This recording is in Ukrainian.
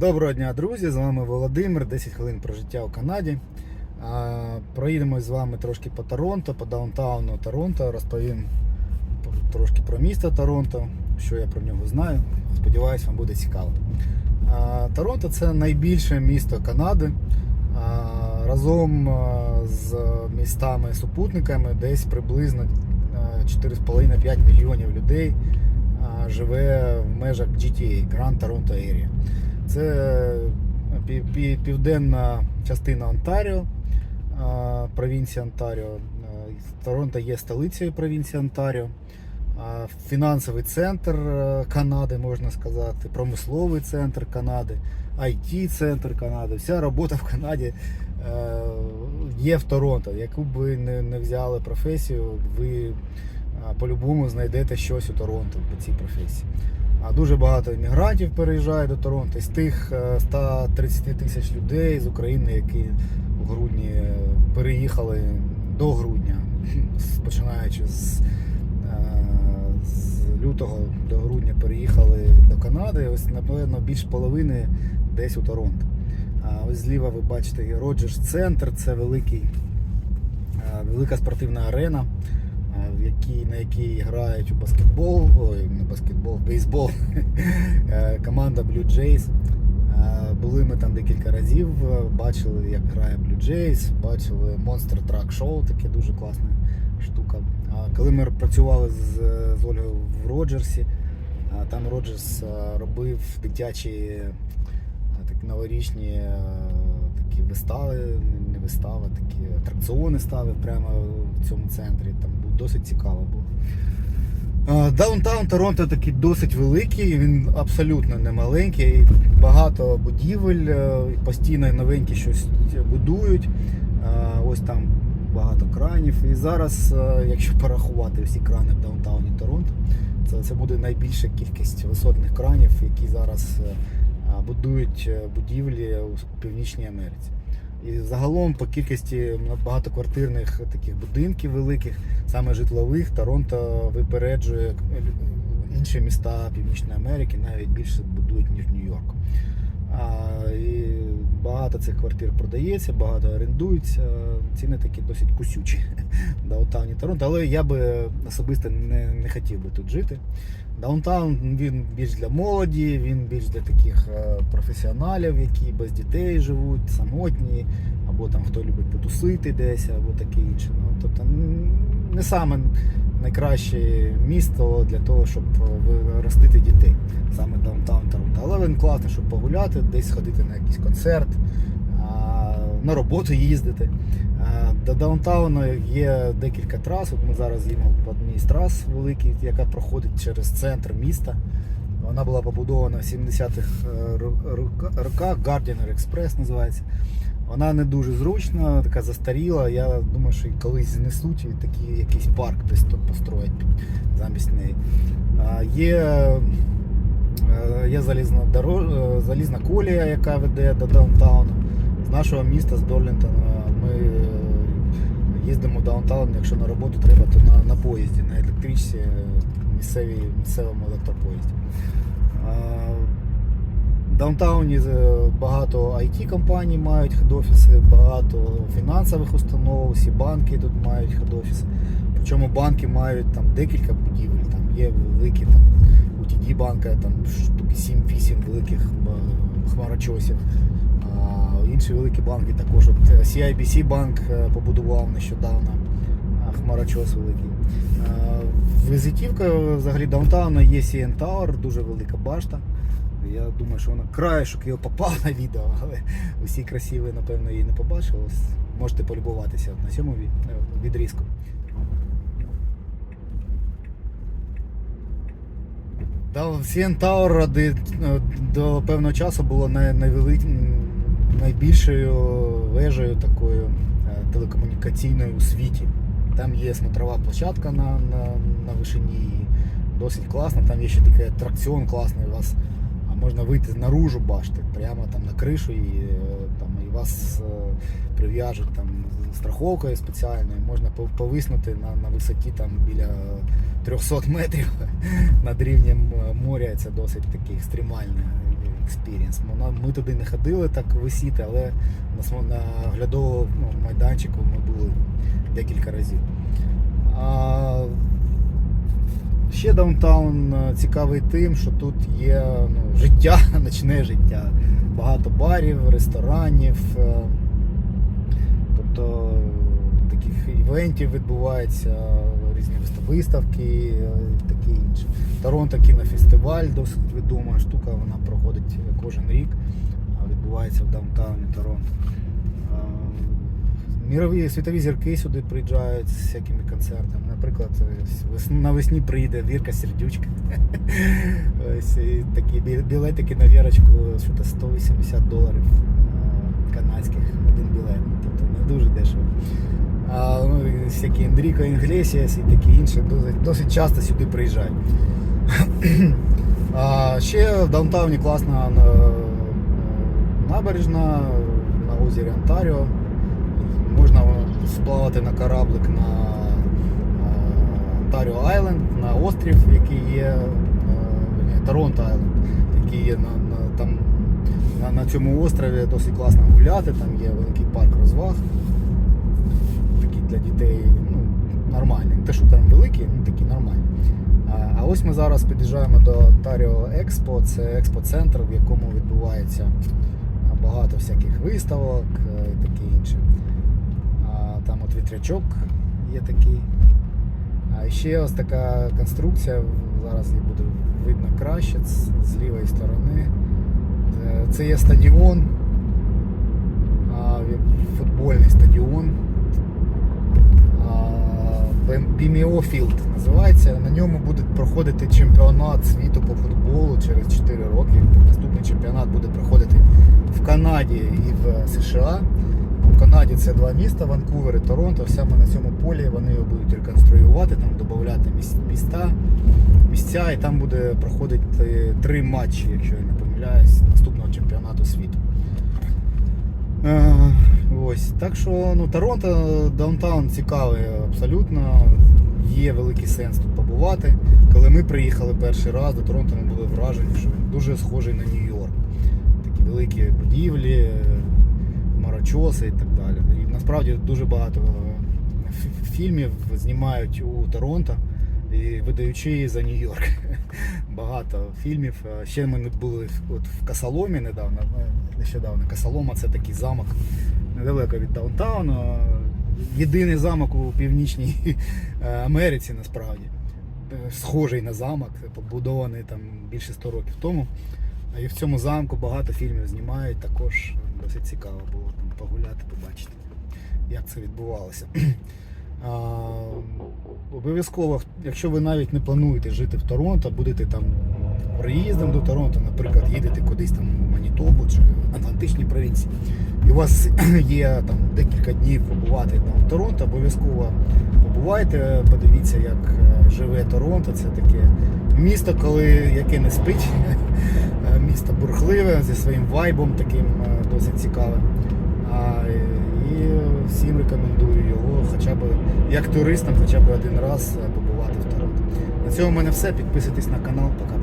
Доброго дня, друзі! З вами Володимир, 10 хвилин про життя у Канаді. Проїдемо з вами трошки по Торонто, по даунтауну Торонто. Розповім трошки про місто Торонто, що я про нього знаю. Сподіваюсь, вам буде цікаво. Торонто це найбільше місто Канади. Разом з містами-супутниками десь приблизно 4,5-5 мільйонів людей живе в межах GTA, Grand Toronto Area. Це пів- південна частина Онтаріо, провінція Онтаріо. А, Торонто є столицею провінції Онтаріо. Фінансовий центр е, Канади, можна сказати, промисловий центр Канади, IT-центр Канади. Вся робота в Канаді е, є в Торонто. Яку б ви не взяли професію, ви по-любому знайдете щось у Торонто по цій професії. А дуже багато іммігрантів переїжджає до Торонто. З тих е, 130 тисяч людей з України, які в грудні е, переїхали до грудня, починаючи з, е, з лютого до грудня переїхали до Канади. Ось, напевно, більш половини десь у Торонто. А ось зліва ви бачите Роджерс Центр, це великий, е, велика спортивна арена а, в якій, на якій грають у баскетбол, ой, не баскетбол, бейсбол, е, команда Blue Jays. Е, Були ми там декілька разів, е, бачили, як грає Blue Jays, бачили Monster Truck Show, таке дуже класна штука. Коли ми працювали з, з Ольгою в Роджерсі, там Роджерс е, робив дитячі е, такі новорічні е, такі вистави, не вистави, такі атракціони ставив прямо в цьому центрі. Там досить цікаво було. Даунтаун Торонто такий досить великий, він абсолютно не маленький. Багато будівель, е, постійно новенькі щось будують. Ось там багато кранів. І зараз, е, якщо порахувати всі крани в даунтауні Торонто, це, це буде найбільша кількість висотних кранів, які зараз е, будують будівлі у Північній Америці. І загалом по кількості багатоквартирних таких будинків великих, саме житлових, Торонто випереджує е, інші міста Північної Америки, навіть більше будують, ніж Нью-Йорк. А, і багато цих квартир продається, багато орендується. Ціни такі досить кусючі даунтауні Торонто, але я би особисто не, не хотів би тут жити. Даунтаун він більш для молоді, він більш для таких е, професіоналів, які без дітей живуть, самотні, або там хто любить потусити десь, або таке інше. Ну, тобто не саме найкраще місто для того, щоб е, ростити дітей, саме даунтаун Торонто. Але він класний, щоб погуляти, десь сходити на якийсь концерт, на роботу їздити. До даунтауну є декілька трас. От ми зараз їдемо по одній з трас великій, яка проходить через центр міста. Вона була побудована в 70-х е, роках, Gardiner Express називається. Вона не дуже зручна, така застаріла. Я думаю, що колись знесуть і такий якийсь парк построять замість неї. Є, е, є залізна, дорож... е, залізна колія, яка веде до даунтауну. З нашого міста, з Дорлінтона, ми е, їздимо в даунтаун, якщо на роботу треба, то на, на поїзді, на електричці, місцевій, місцевому електропоїзді. Даунтауні е, багато IT компаній мають хед-офіси, багато фінансових установ, всі банки тут мають хед-офіси. Причому банки мають там декілька будівель, там є великі там UTD банка, там штуки 7-8 великих е, хмарочосів. А інші великі банки також. От CIBC банк е, побудував нещодавно хмарочос великий. Візитівка взагалі даунтауна є CN Tower, дуже велика башта. Я думаю, що вона краєшок його попав на відео, але усі красиві, напевно, її не побачили. Можете полюбуватися на цьому е, відрізку. Та CN до, певного часу було най, найбільшою вежею такою е, телекомунікаційною у світі. Там є смотрова площадка на, на, на вишині, досить класно. Там є ще такий атракціон класний у вас. Можна вийти наружу башти, прямо там на кришу, і, е, там, і вас е, прив'яжуть там страховкою спеціальною, можна повиснути на, на висоті там біля 300 метрів над рівнем е, моря. Це досить такий екстремальний експірієнс. Ми- туди не ходили так висіти, але на, на оглядовому ну, майданчику ми були декілька разів. А, ще даунтаун е, цікавий тим, що тут є ну, життя, ночне життя. Багато барів, ресторанів. е, Тобто таких івентів відбувається, різні виставки, е, таке інше. Торонто кінофестиваль, досить відома штука, вона проходить кожен рік, відбувається в даунтауні Торонто. Мірові світові зірки сюди приїжджають з всякими концертами. Наприклад, навесні приїде Вірка Сердючка. Ось такі білетики на вірочку, що то 180 доларів е, канадських один білет. Тобто не дуже дешево. А ну, і всякі Ендріко Інглесіас і такі інші досить, досить часто сюди приїжджають. А ще в даунтауні класна е, набережна на озері Онтаріо. Можна сплавати на кораблик на Онтаріо Айленд, на острів, який є, е, Торонто Айленд, який є на, на, там, на, на цьому острові досить класно гуляти, там є великий парк розваг. Такий для дітей ну, нормальний. Не те, що там великий, ну такі нормальні. А, ось ми зараз під'їжджаємо до Ontario Expo, це експоцентр, в якому відбувається багато всяких виставок е, і таке інше. Там от вітрячок є такий. А ще ось така конструкція, зараз її буде видно краще з, лівої сторони. Це, є стадіон, футбольний стадіон. BMO називається. На ньому буде проходити чемпіонат світу по футболу через 4 роки. Наступний чемпіонат буде проходити в Канаді і в США. У Канаді це два міста, Ванкувер і Торонто. Саме на цьому полі вони його будуть реконструювати, там додати міста, місця, і там буде проходити три матчі, якщо я не помиляюсь, наступного чемпіонату світу. Е, Ось. Так що ну, Торонто даунтаун цікавий абсолютно. Є великий сенс тут побувати. Коли ми приїхали перший раз до Торонто, ми були вражені, що він дуже схожий на Нью-Йорк. Такі великі будівлі, марочоси і так далі. І насправді дуже багато е, фільмів знімають у Торонто і видаючи за Нью-Йорк. Багато фільмів. Е, Ще ми були от в Касаломі недавно. ну, Нещодавно. Касалома це такий замок недалеко від даунтауну. Єдиний замок у Північній е, Америці насправді. Е, Схожий на замок, побудований там більше 100 років тому. І в цьому замку багато фільмів знімають, також досить цікаво було там погуляти, побачити, як це відбувалося. Обов'язково, якщо ви навіть не плануєте жити в Торонто, будете там приїздом до Торонто, наприклад, їдете кудись там у Манітобу чи в Атлантичній провінції, і у вас є там декілька днів побувати там в Торонто, обов'язково побувайте, подивіться, як е, живе Торонто. Це таке місто, коли яке не спить, місто бурхливе зі своїм вайбом, таким е, досить цікавим. І всім рекомендую його хоча б як туристам, хоча б один раз е, побувати в Торонто. На цьому в мене все. Підписуйтесь на канал. Пока.